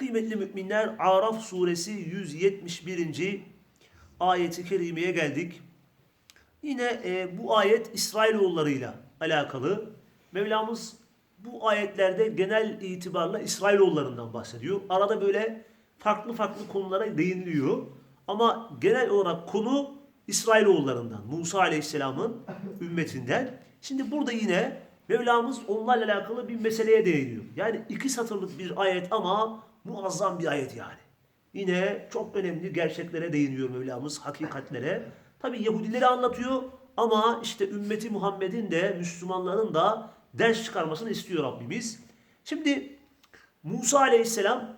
Kıymetli müminler Araf suresi 171. ayeti kerimeye geldik. Yine e, bu ayet İsrailoğullarıyla alakalı. Mevlamız bu ayetlerde genel itibarla İsrailoğullarından bahsediyor. Arada böyle farklı farklı konulara değiniliyor. Ama genel olarak konu İsrailoğullarından, Musa Aleyhisselam'ın ümmetinden. Şimdi burada yine Mevlamız onlarla alakalı bir meseleye değiniyor. Yani iki satırlık bir ayet ama muazzam bir ayet yani. Yine çok önemli gerçeklere değiniyor Mevlamız, hakikatlere. Tabi Yahudileri anlatıyor ama işte ümmeti Muhammed'in de Müslümanların da ders çıkarmasını istiyor Rabbimiz. Şimdi Musa Aleyhisselam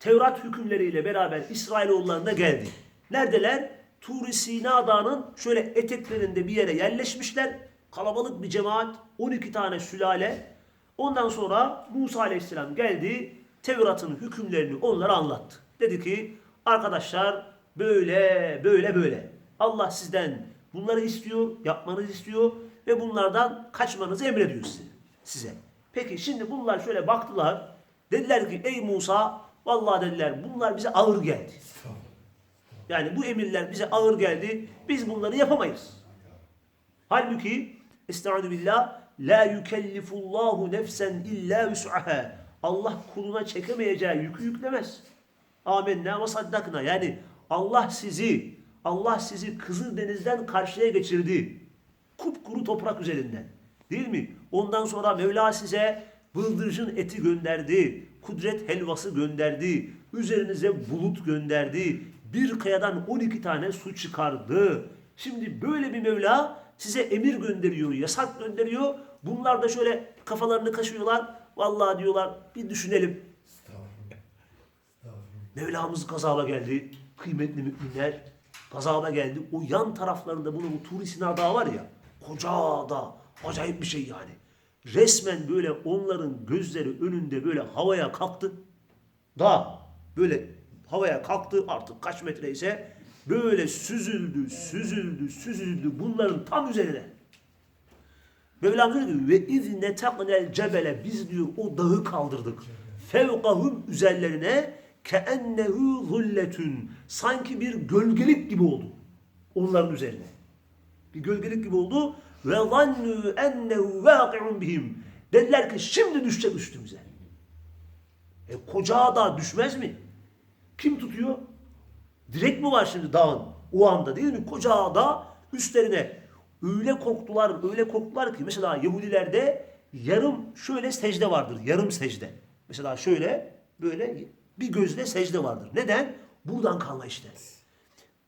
Tevrat hükümleriyle beraber İsrailoğullarına geldi. Neredeler? Tur-i Sina Dağı'nın şöyle eteklerinde bir yere yerleşmişler. Kalabalık bir cemaat, 12 tane sülale. Ondan sonra Musa Aleyhisselam geldi, Tevrat'ın hükümlerini onlara anlattı. Dedi ki, arkadaşlar böyle, böyle, böyle. Allah sizden bunları istiyor, yapmanızı istiyor ve bunlardan kaçmanızı emrediyor size. size. Peki şimdi bunlar şöyle baktılar. Dediler ki ey Musa vallahi dediler bunlar bize ağır geldi. Yani bu emirler bize ağır geldi. Biz bunları yapamayız. Halbuki Estaizu billah la yukellifullahu nefsen illa vus'aha. Allah kuluna çekemeyeceği yükü yüklemez. Amenna ve saddakna. Yani Allah sizi Allah sizi Kızıl Deniz'den karşıya geçirdi. Kupkuru toprak üzerinden. Değil mi? Ondan sonra Mevla size bıldırcın eti gönderdi. Kudret helvası gönderdi. Üzerinize bulut gönderdi. Bir kayadan 12 tane su çıkardı. Şimdi böyle bir Mevla size emir gönderiyor, yasak gönderiyor. Bunlar da şöyle kafalarını kaşıyorlar. Vallahi diyorlar bir düşünelim. Mevlamız gazaba geldi. Kıymetli müminler gazaba geldi. O yan taraflarında bunun bu Tur-i Sina Dağı var ya. Koca dağ. Acayip bir şey yani. Resmen böyle onların gözleri önünde böyle havaya kalktı. Dağ böyle havaya kalktı artık kaç metre ise böyle süzüldü, süzüldü, süzüldü bunların tam üzerine. Mevlam diyor ve iz netaknel cebele biz diyor o dağı kaldırdık. Fevkahum üzerlerine keennehu zulletün sanki bir gölgelik gibi oldu onların üzerine. Bir gölgelik gibi oldu ve zannu ennehu vaki'un bihim. Dediler ki şimdi düşecek üstümüze. E koca dağ düşmez mi? Kim tutuyor? Direkt mi var şimdi dağın? O anda değil mi? Koca dağ üstlerine öyle korktular, öyle korktular ki mesela Yahudilerde yarım şöyle secde vardır. Yarım secde. Mesela şöyle böyle bir gözle secde vardır. Neden? Buradan kalma işte.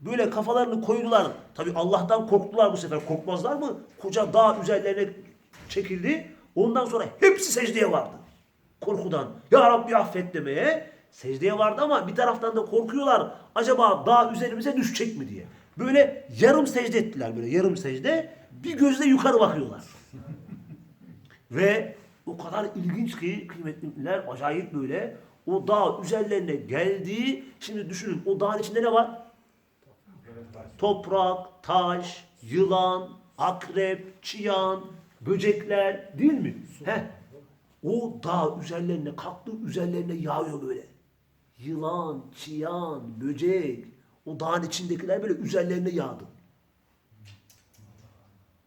Böyle kafalarını koydular. Tabi Allah'tan korktular bu sefer. Korkmazlar mı? Koca dağ üzerlerine çekildi. Ondan sonra hepsi secdeye vardı. Korkudan. Ya Rabbi affet demeye. Secdeye vardı ama bir taraftan da korkuyorlar. Acaba dağ üzerimize düşecek mi diye. Böyle yarım secde ettiler böyle yarım secde. Bir gözle yukarı bakıyorlar. Ve o kadar ilginç ki kıymetliler acayip böyle o dağ üzerlerine geldi. Şimdi düşünün o dağın içinde ne var? Toprak, taş, yılan, akrep, çıyan, böcekler değil mi? Heh. O dağ üzerlerine kalktı, üzerlerine yağıyor böyle. Yılan, çıyan, böcek, o dağın içindekiler böyle üzerlerine yağdı.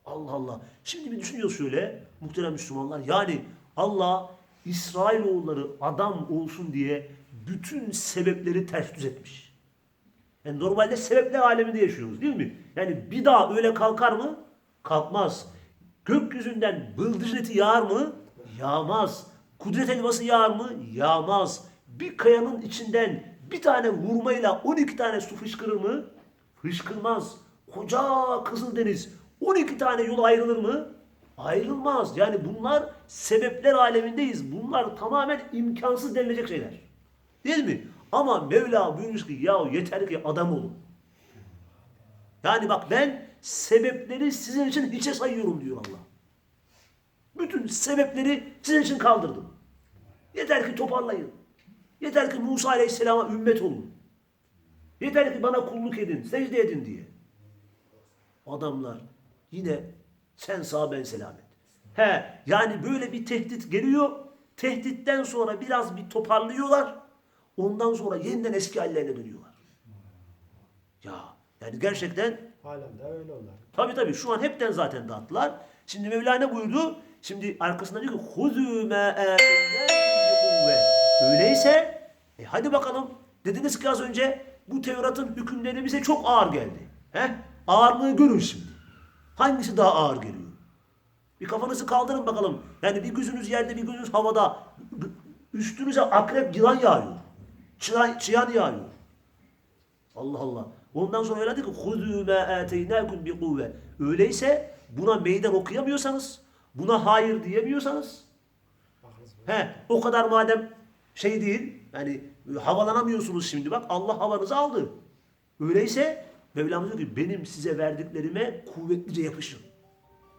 Allah Allah. Şimdi bir düşünüyoruz şöyle muhterem Müslümanlar. Yani Allah İsrailoğulları adam olsun diye bütün sebepleri ters düz etmiş. Yani normalde sebepler aleminde yaşıyoruz değil mi? Yani bir daha öyle kalkar mı? Kalkmaz. Gökyüzünden bıldırcın eti yağar mı? Yağmaz. Kudret elması yağar mı? Yağmaz. Bir kayanın içinden bir tane vurmayla 12 tane su fışkırır mı? Fışkırmaz. Koca Kızıldeniz 12 tane yol ayrılır mı? Ayrılmaz. Yani bunlar sebepler alemindeyiz. Bunlar tamamen imkansız denilecek şeyler. Değil mi? Ama Mevla buyurmuş ki ya yeter ki adam olun. Yani bak ben sebepleri sizin için hiçe sayıyorum diyor Allah. Bütün sebepleri sizin için kaldırdım. Yeter ki toparlayın. Yeter ki Musa Aleyhisselam'a ümmet olun. Yeter ki bana kulluk edin, secde edin diye. Adamlar yine sen sağ ben selamet. He yani böyle bir tehdit geliyor. Tehditten sonra biraz bir toparlıyorlar. Ondan sonra yeniden eski hallerine dönüyorlar. Ya yani gerçekten halen de öyle onlar. Tabii tabii şu an hepten zaten dağıttılar. Şimdi Mevla ne buyurdu? Şimdi arkasından diyor ki huzû Öyleyse e hadi bakalım. Dediniz ki az önce bu Tevrat'ın hükümleri bize çok ağır geldi. He? Ağırlığı görün şimdi. Hangisi daha ağır geliyor? Bir kafanızı kaldırın bakalım. Yani bir gözünüz yerde bir gözünüz havada. Üstünüze akrep yılan yağıyor. Çıyan, çıyan yağıyor. Allah Allah. Ondan sonra öyle dedi ki خُذُوا مَا آتَيْنَاكُمْ بِقُوَّةٍ Öyleyse buna meydan okuyamıyorsanız, buna hayır diyemiyorsanız, Bakarız. he, o kadar madem şey değil, yani havalanamıyorsunuz şimdi bak Allah havanızı aldı. Öyleyse Mevlamız diyor ki benim size verdiklerime kuvvetlice yapışın.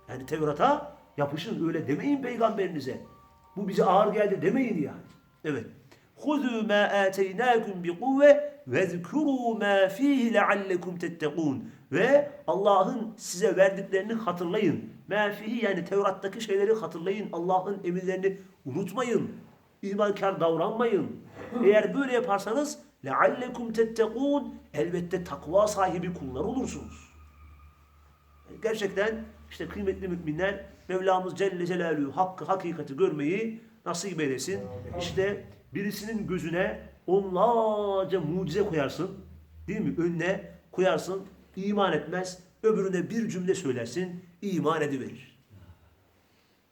Yani Tevrat'a yapışın öyle demeyin peygamberinize. Bu bize ağır geldi demeyin yani. Evet. خُذُوا مَا آتَيْنَاكُمْ بِقُوَّةٍ وَذْكُرُوا مَا ف۪يهِ لَعَلَّكُمْ تَتَّقُونَ Ve Allah'ın size verdiklerini hatırlayın. مَا ف۪يهِ yani Tevrat'taki şeyleri hatırlayın. Allah'ın emirlerini unutmayın. İmankar davranmayın. Eğer böyle yaparsanız لَعَلَّكُمْ تَتَّقُونَ Elbette takva sahibi kullar olursunuz. Gerçekten işte kıymetli müminler Mevlamız Celle Celaluhu hakkı hakikati görmeyi nasip eylesin. İşte birisinin gözüne onlarca mucize koyarsın. Değil mi? Önüne koyarsın. iman etmez. Öbürüne bir cümle söylersin. iman ediverir.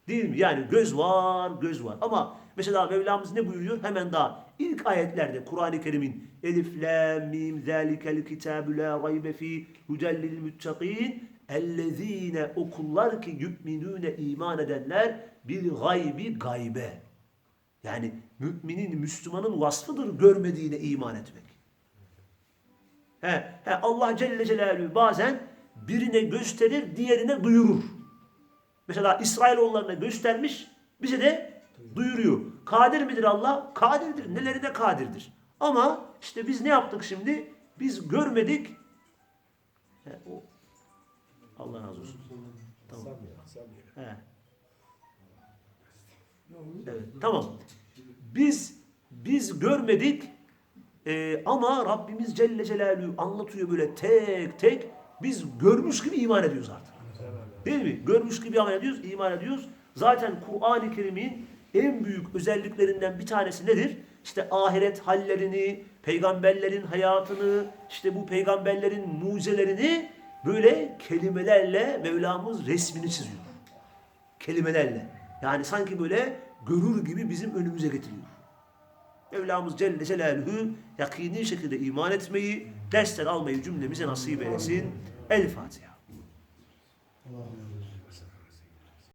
Değil mi? Yani göz var, göz var. Ama mesela Mevlamız ne buyuruyor? Hemen daha ilk ayetlerde Kur'an-ı Kerim'in Elif, la, mim, zâlikel kitâbü la raybe fî hudellil müttakîn ellezîne okullar ki yu'minûne iman edenler bil gaybi gaybe. Yani müminin, Müslümanın vasfıdır görmediğine iman etmek. He, he, Allah Celle Celaluhu bazen birine gösterir, diğerine duyurur. Mesela İsrailoğullarına göstermiş, bize de duyuruyor. Kadir midir Allah? Kadirdir. Nelerine kadirdir. Ama işte biz ne yaptık şimdi? Biz görmedik. He, o. Allah razı olsun. Tamam. He. Evet, tamam. Biz biz görmedik e, ama Rabbimiz Celle Celaluhu anlatıyor böyle tek tek. Biz görmüş gibi iman ediyoruz artık. Değil mi? Görmüş gibi iman ediyoruz, iman ediyoruz. Zaten Kur'an-ı Kerim'in en büyük özelliklerinden bir tanesi nedir? İşte ahiret hallerini, peygamberlerin hayatını, işte bu peygamberlerin mucizelerini böyle kelimelerle Mevlamız resmini çiziyor. Kelimelerle. Yani sanki böyle görür gibi bizim önümüze getiriyor. Mevlamız Celle Celaluhu yakini şekilde iman etmeyi, dersler almayı cümlemize nasip eylesin. El Fatiha.